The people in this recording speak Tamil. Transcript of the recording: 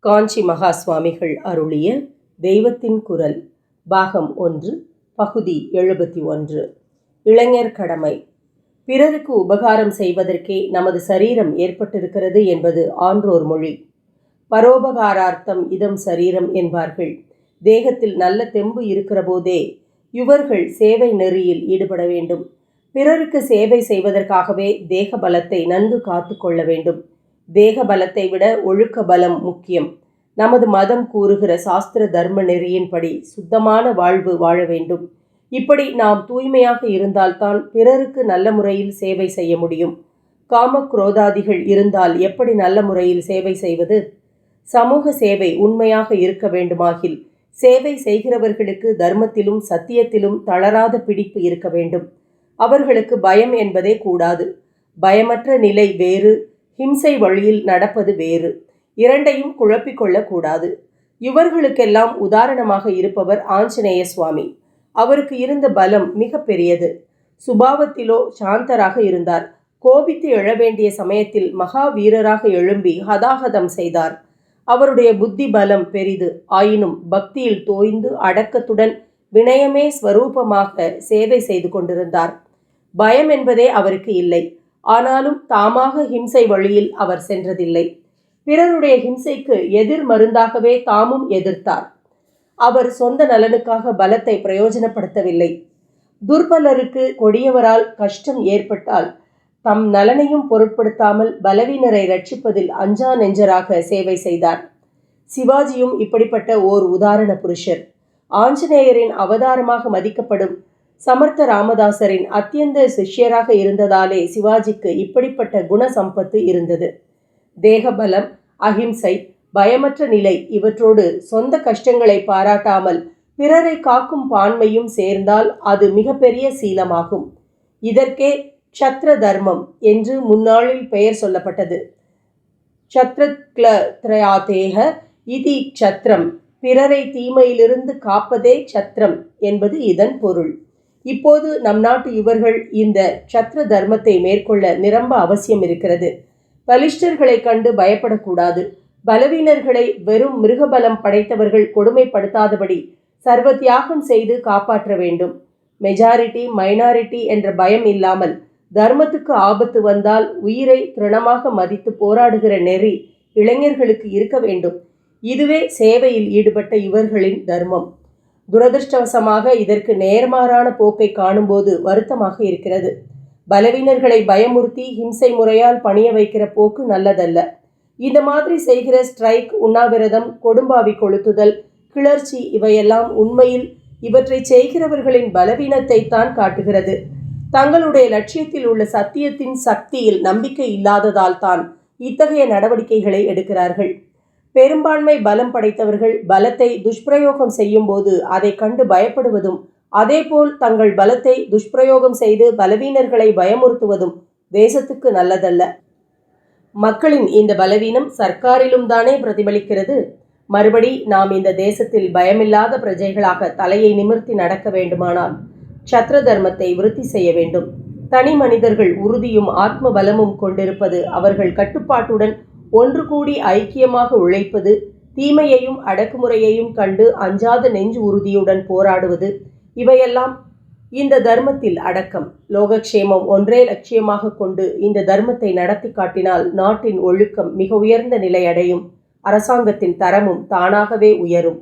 காஞ்சி மகா சுவாமிகள் அருளிய தெய்வத்தின் குரல் பாகம் ஒன்று பகுதி எழுபத்தி ஒன்று. இளைஞர் கடமை. பிறருக்கு உபகாரம் செய்வதற்கே நமது சரீரம் ஏற்பட்டிருக்கிறது என்பது ஆன்றோர் மொழி. பரோபகாரார்த்தம் இதம் சரீரம் என்பார்கள். தேகத்தில் நல்ல தெம்பு இருக்கிற போதே இவர்கள் சேவை நெறியில் ஈடுபட வேண்டும். பிறருக்கு சேவை செய்வதற்காகவே தேக பலத்தை நன்கு காத்து கொள்ள வேண்டும். தேக பலத்தை விட ஒழுக்க பலம் முக்கியம். நமது மதம் கூறுகிற சாஸ்திர தர்ம நெறியின்படி சுத்தமான வாழ்வு வாழ வேண்டும். இப்படி நாம் தூய்மையாக இருந்தால்தான் பிறருக்கு நல்ல முறையில் சேவை செய்ய முடியும். காம குரோதாதிகள் இருந்தால் எப்படி நல்ல முறையில் சேவை செய்வது? சமூக சேவை உண்மையாக இருக்க வேண்டுமாகில் சேவை செய்கிறவர்களுக்கு தர்மத்திலும் சத்தியத்திலும் தளராத பிடிப்பு இருக்க வேண்டும். அவர்களுக்கு பயம் என்பதே கூடாது. பயமற்ற நிலை வேறு ஹிம்சை வழியில் நடப்பது வேறு. இரண்டையும் குழப்பிக்கொள்ளக்கூடாது இவர்களுக்கெல்லாம் உதாரணமாக இருப்பவர் ஆஞ்சநேய சுவாமி. அவருக்கு இருந்த பலம் மிக பெரியது. சுபாவத்திலோ சாந்தராக இருந்தார். கோபித்து எழ வேண்டிய சமயத்தில் மகா வீரராக எழும்பி ஹதாகதம் செய்தார். அவருடைய புத்தி பலம் பெரிது. ஆயினும் பக்தியில் தோய்ந்து அடக்கத்துடன் வினயமே ஸ்வரூபமாக சேவை செய்து கொண்டிருந்தார். பயம் என்பதே அவருக்கு இல்லை. ஆனாலும் தாமாக ஹிம்சை வழியில் அவர் சென்றதில்லை. பிறருடைய ஹிம்சைக்கு எதிர் மருந்தாகவே தாமும் எதிர்த்தார். அவர் சொந்த நலனுக்காக பலத்தை பிரயோஜனப்படுத்தவில்லை. துர்பலருக்கு கொடியவரால் கஷ்டம் ஏற்பட்டால் தம் நலனையும் பொருட்படுத்தாமல் பலவீனரை ரட்சிப்பதில் அஞ்சா நெஞ்சராக சேவை செய்தார். சிவாஜியும் இப்படிப்பட்ட ஓர் உதாரண புருஷர். ஆஞ்சநேயரின் அவதாரமாக மதிக்கப்படும் சமர்த்த ராமதாசரின் அத்தியந்த சிஷ்யராக இருந்ததாலே சிவாஜிக்கு இப்படிப்பட்ட குண சம்பத்து இருந்தது. தேகபலம் அகிம்சை பயமற்ற நிலை இவற்றோடு சொந்த கஷ்டங்களை பாராட்டாமல் பிறரை காக்கும் பான்மையும் சேர்ந்தால் அது மிகப்பெரிய சீலமாகும். இதற்கே சத்ர தர்மம் என்று முன்னாளில் பெயர் சொல்லப்பட்டது. க்ஷத்ரத்லத்ரயாதேக இதி சத்ரம் பிறரை தீமையிலிருந்து காப்பதே சத்ரம் என்பது இதன் பொருள். இப்போது நம் நாட்டு இவர்கள் இந்த சத்ர தர்மத்தை மேற்கொள்ள நிரம்ப அவசியம் இருக்கிறது. பலிஷ்டர்களை கண்டு பயப்படக்கூடாது. பலவீனர்களை வெறும் மிருகபலம் படைத்தவர்கள் கொடுமைப்படுத்தாதபடி சர்வ தியாகம் செய்து காப்பாற்ற வேண்டும். மெஜாரிட்டி மைனாரிட்டி என்ற பயம் இல்லாமல் தர்மத்துக்கு ஆபத்து வந்தால் உயிரை திருணமாக மதித்து போராடுகிற நெறி இளைஞர்களுக்கு இருக்க வேண்டும். இதுவே சேவையில் ஈடுபட்ட இவர்களின் தர்மம். துரதிருஷ்டவசமாக இதற்கு நேர்மாறான போக்கை காணும்போது வருத்தமாக இருக்கிறது. பலவீனர்களை பயமுறுத்தி ஹிம்சை முறையால் பணிய வைக்கிற போக்கு நல்லதல்ல. இந்த மாதிரி செய்கிற ஸ்ட்ரைக் உண்ணாவிரதம் கொடும்பாவி கொளுத்துதல் கிளர்ச்சி இவையெல்லாம் உண்மையில் இவற்றை செய்கிறவர்களின் பலவீனத்தை தான் காட்டுகிறது. தங்களுடைய லட்சியத்தில் உள்ள சத்தியத்தின் சக்தியில் நம்பிக்கை இல்லாததால் தான் இத்தகைய நடவடிக்கைகளை எடுக்கிறார்கள். பெரும்பான்மை பலம் படைத்தவர்கள் பலத்தை துஷ்பிரயோகம் செய்யும் போது அதை கண்டு பயப்படுவதும் அதேபோல் தங்கள் பலத்தை துஷ்பிரயோகம் செய்து பலவீனர்களை பயமுறுத்துவதும் தேசத்துக்கு நல்லதல்ல. மக்களின் இந்த பலவீனம் சர்க்காரிலும் தானே பிரதிபலிக்கிறது. மறுபடி நாம் இந்த தேசத்தில் பயமில்லாத பிரஜைகளாக தலையை நிமிர்த்தி நடக்க வேண்டுமானால் சத்ர தர்மத்தை விருத்தி செய்ய வேண்டும். தனி மனிதர்கள் உறுதியும் ஆத்ம பலமும் கொண்டிருப்பது அவர்கள் கட்டுப்பாட்டுடன் ஒன்று கூடி ஐக்கியமாக உழைப்பது தீமையையும் அடக்குமுறையையும் கண்டு அஞ்சாத நெஞ்சு உறுதியுடன் போராடுவது இவையெல்லாம் இந்த தர்மத்தில் அடக்கம். லோகக்ஷேமம் ஒன்றே லட்சியமாக கொண்டு இந்த தர்மத்தை நடத்தி காட்டினால் நாட்டின் ஒழுக்கம் மிக உயர்ந்த நிலை அடையும் அரசாங்கத்தின் தரமும் தானாகவே உயரும்.